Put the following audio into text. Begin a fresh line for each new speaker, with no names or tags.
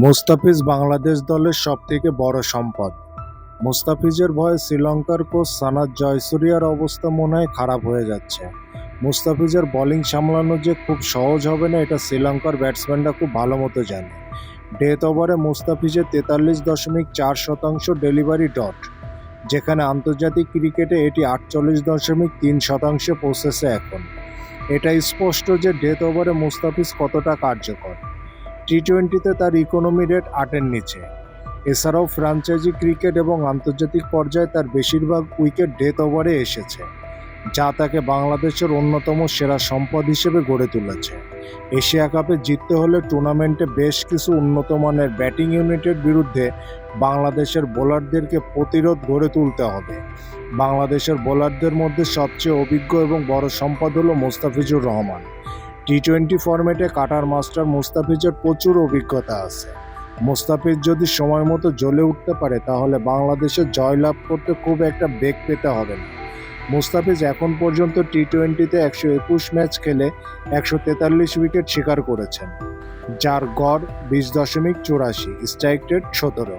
মুস্তাফিজ বাংলাদেশ দলের সবথেকে বড় সম্পদ। মুস্তাফিজের ভয়ে শ্রীলঙ্কার কোচ সানাদ জয়সুরিয়ার অবস্থা মনে হয় খারাপ হয়ে যাচ্ছে। মুস্তাফিজের বোলিং সামলানো যে খুব সহজ হবে না, এটা শ্রীলঙ্কার ব্যাটসম্যানরা খুব ভালো মতো জানে। ডেথ ওভারে মুস্তাফিজের তেতাল্লিশ দশমিক চার শতাংশ ডেলিভারি ডট, যেখানে আন্তর্জাতিক ক্রিকেটে এটি আটচল্লিশ দশমিক তিন শতাংশে পৌঁছেছে এখন। এটা স্পষ্ট যে ডেথ ওভারে মুস্তাফিজ কতটা কার্যকর। টি টোয়েন্টিতে তার ইকোনমি রেট আটের নিচে। এছাড়াও ফ্র্যাঞ্চাইজি ক্রিকেট এবং আন্তর্জাতিক পর্যায়ে তার বেশিরভাগ উইকেট ডেথ ওভারে এসেছে, যা তাকে বাংলাদেশের অন্যতম সেরা সম্পদ হিসেবে গড়ে তুলেছে। এশিয়া কাপে জিততে হলে টুর্নামেন্টে বেশ কিছু উন্নত মানের ব্যাটিং ইউনিটের বিরুদ্ধে বাংলাদেশের বোলারদেরকে প্রতিরোধ গড়ে তুলতে হবে। বাংলাদেশের বোলারদের মধ্যে সবচেয়ে অভিজ্ঞ এবং বড় সম্পদ হল মোস্তাফিজুর রহমান। টি টোয়েন্টি ফরম্যাটে কাটার মাস্টার মুস্তাফিজের প্রচুর অভিজ্ঞতা আছে। মুস্তাফিজ যদি সময় মতো জ্বলে উঠতে পারে, তাহলে বাংলাদেশের জয়লাভ করতে খুব একটা বেগ পেতে হবে না। মুস্তাফিজ এখন পর্যন্ত টি টোয়েন্টিতে একশো একুশ ম্যাচ খেলে একশো তেতাল্লিশ উইকেট শিকার করেছেন। যার গড় বিশ দশমিক চুরাশি স্ট্রাইক রেট সতেরো।